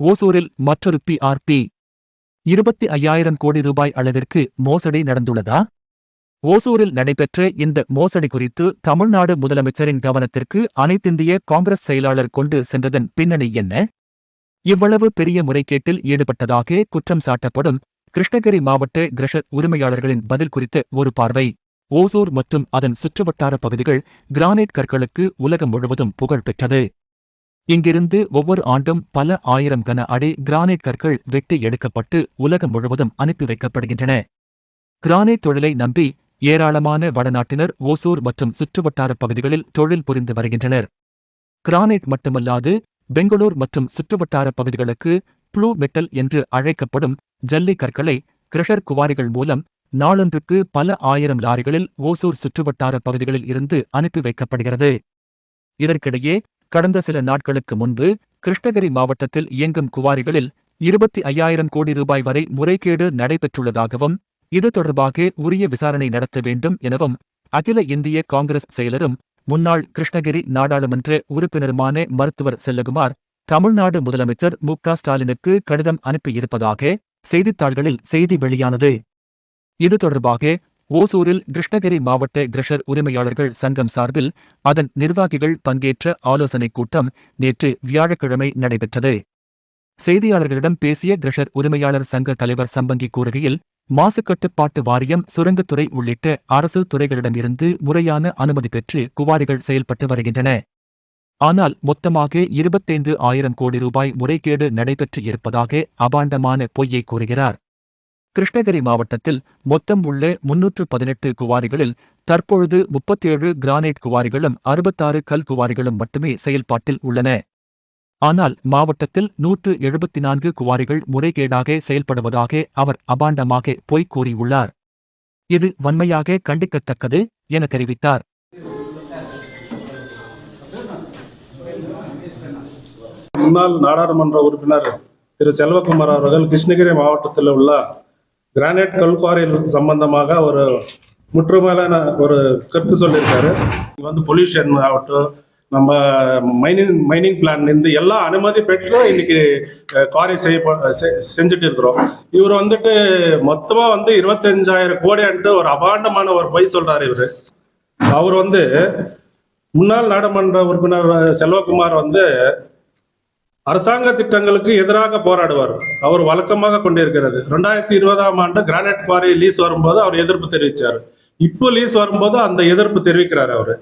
ஓசூரில் மற்றொரு பிஆர்பி இருபத்தி ஐயாயிரம் கோடி ரூபாய் அளவிற்கு மோசடி நடந்துள்ளதா? ஓசூரில் நடைபெற்ற இந்த மோசடி குறித்து தமிழ்நாடு முதலமைச்சரின் கவனத்திற்கு அனைத்திந்திய காங்கிரஸ் செயலாளர் கொண்டு சென்றதன் பின்னணி என்ன? இவ்வளவு பெரிய முறைகேட்டில் ஈடுபட்டதாக குற்றம் சாட்டப்படும் கிருஷ்ணகிரி மாவட்ட கிரஷர் உரிமையாளர்களின் பதில் குறித்த ஒரு பார்வை. ஓசூர் மற்றும் அதன் சுற்றுவட்டார பகுதிகள் கிரானைட் கற்களுக்கு உலகம் முழுவதும் புகழ் பெற்றது இங்கிருந்து ஒவ்வொரு ஆண்டும் பல ஆயிரம் கன அடி கிரானைட் கற்கள் வெட்டி எடுக்கப்பட்டு உலகம் முழுவதும் அனுப்பி வைக்கப்படுகின்றன. கிரானைட் தொழிலை நம்பி ஏராளமான வடநாட்டினர் ஓசூர் மற்றும் சுற்றுவட்டார பகுதிகளில் தொழில் புரிந்து வருகின்றனர். கிரானைட் மட்டுமல்லாது பெங்களூர் மற்றும் சுற்றுவட்டார பகுதிகளுக்கு ப்ளூ மெட்டல் என்று அழைக்கப்படும் ஜல்லி கற்களை கிரஷர் குவாரிகள் மூலம் நாளொன்றுக்கு பல ஆயிரம் லாரிகளில் ஓசூர் சுற்றுவட்டார பகுதிகளில் இருந்து அனுப்பி வைக்கப்படுகிறது. இதற்கிடையே கடந்த சில நாட்களுக்கு முன்பு கிருஷ்ணகிரி மாவட்டத்தில் இயங்கும் குவாரிகளில் இருபத்தி ஐயாயிரம் கோடி ரூபாய் வரை முறைகேடு நடைபெற்றுள்ளதாகவும் இது தொடர்பாக உரிய விசாரணை நடத்த வேண்டும் எனவும் அகில இந்திய காங்கிரஸ் செயலரும் முன்னாள் கிருஷ்ணகிரி நாடாளுமன்ற உறுப்பினருமான மருத்துவர் செல்லகுமார் தமிழ்நாடு முதலமைச்சர் மு ஸ்டாலினுக்கு கடிதம் அனுப்பியிருப்பதாக செய்தித்தாள்களில் செய்தி வெளியானது. இது தொடர்பாக ஓசூரில் கிருஷ்ணகிரி மாவட்ட கிரஷர் உரிமையாளர்கள் சங்கம் சார்பில் அதன் நிர்வாகிகள் பங்கேற்ற ஆலோசனைக் கூட்டம் நேற்று வியாழக்கிழமை நடைபெற்றது. செய்தியாளர்களிடம் பேசிய கிரஷர் உரிமையாளர் சங்க தலைவர் சம்பங்கி கூறுகையில் மாசுக்கட்டுப்பாட்டு வாரியம் சுரங்கத்துறை உள்ளிட்ட அரசு துறைகளிடமிருந்து முறையான அனுமதி பெற்று குவாரிகள் செயல்பட்டு வருகின்றன. ஆனால் மொத்தமாக இருபத்தைந்து ஆயிரம் கோடி ரூபாய் முறைகேடு நடைபெற்று இருப்பதாக அபாண்டமான பொய்யை கூறுகிறார். கிருஷ்ணகிரி மாவட்டத்தில் மொத்தம் உள்ள முன்னூற்று பதினெட்டு குவாரிகளில் தற்பொழுது முப்பத்தேழு கிரானைட் குவாரிகளும் அறுபத்தாறு கல் குவாரிகளும் மட்டுமே செயல்பாட்டில் உள்ளன. ஆனால் மாவட்டத்தில் நூற்று எழுபத்தி நான்கு குவாரிகள் முறைகேடாக செயல்படுவதாக அவர் அபாண்டமாக பொய் கூறியுள்ளார். இது வன்மையாக கண்டிக்கத்தக்கது என தெரிவித்தார். முன்னாள் நாடாளுமன்ற உறுப்பினர் திரு செல்வகுமார் அவர்கள் கிருஷ்ணகிரி மாவட்டத்தில் உள்ள கிரானைட் கல்குவாரி சம்பந்தமாக ஒரு முற்றுமையிலான ஒரு கருத்து சொல்லியிருக்காரு. இது வந்து பொல்யூஷன் ஆகட்டும் நம்ம மைனிங் மைனிங் பிளான் இருந்து எல்லா அனுமதி பெற்று இன்னைக்கு காரை செய்ய செஞ்சுட்டு இருக்கிறோம். இவர் வந்துட்டு மொத்தமா வந்து இருபத்தஞ்சாயிரம் கோடின்ட்டு ஒரு அபாண்டமான ஒரு பொய் சொல்றாரு இவர். அவர் வந்து முன்னாள் நாடாளுமன்ற உறுப்பினர் செல்வகுமார் வந்து அரசாங்க திட்டங்களுக்கு எதிராக போராடுவார். அவர் வழக்கமாக கொண்டிருக்கிறது. ரெண்டாயிரத்தி இருபதாம் ஆண்டு கிரானைட் குவாரி லீஸ் வரும்போது அவர் எதிர்ப்பு தெரிவிச்சார். இப்போ லீஸ் வரும்போது அந்த எதிர்ப்பு தெரிவிக்கிறார் அவர்.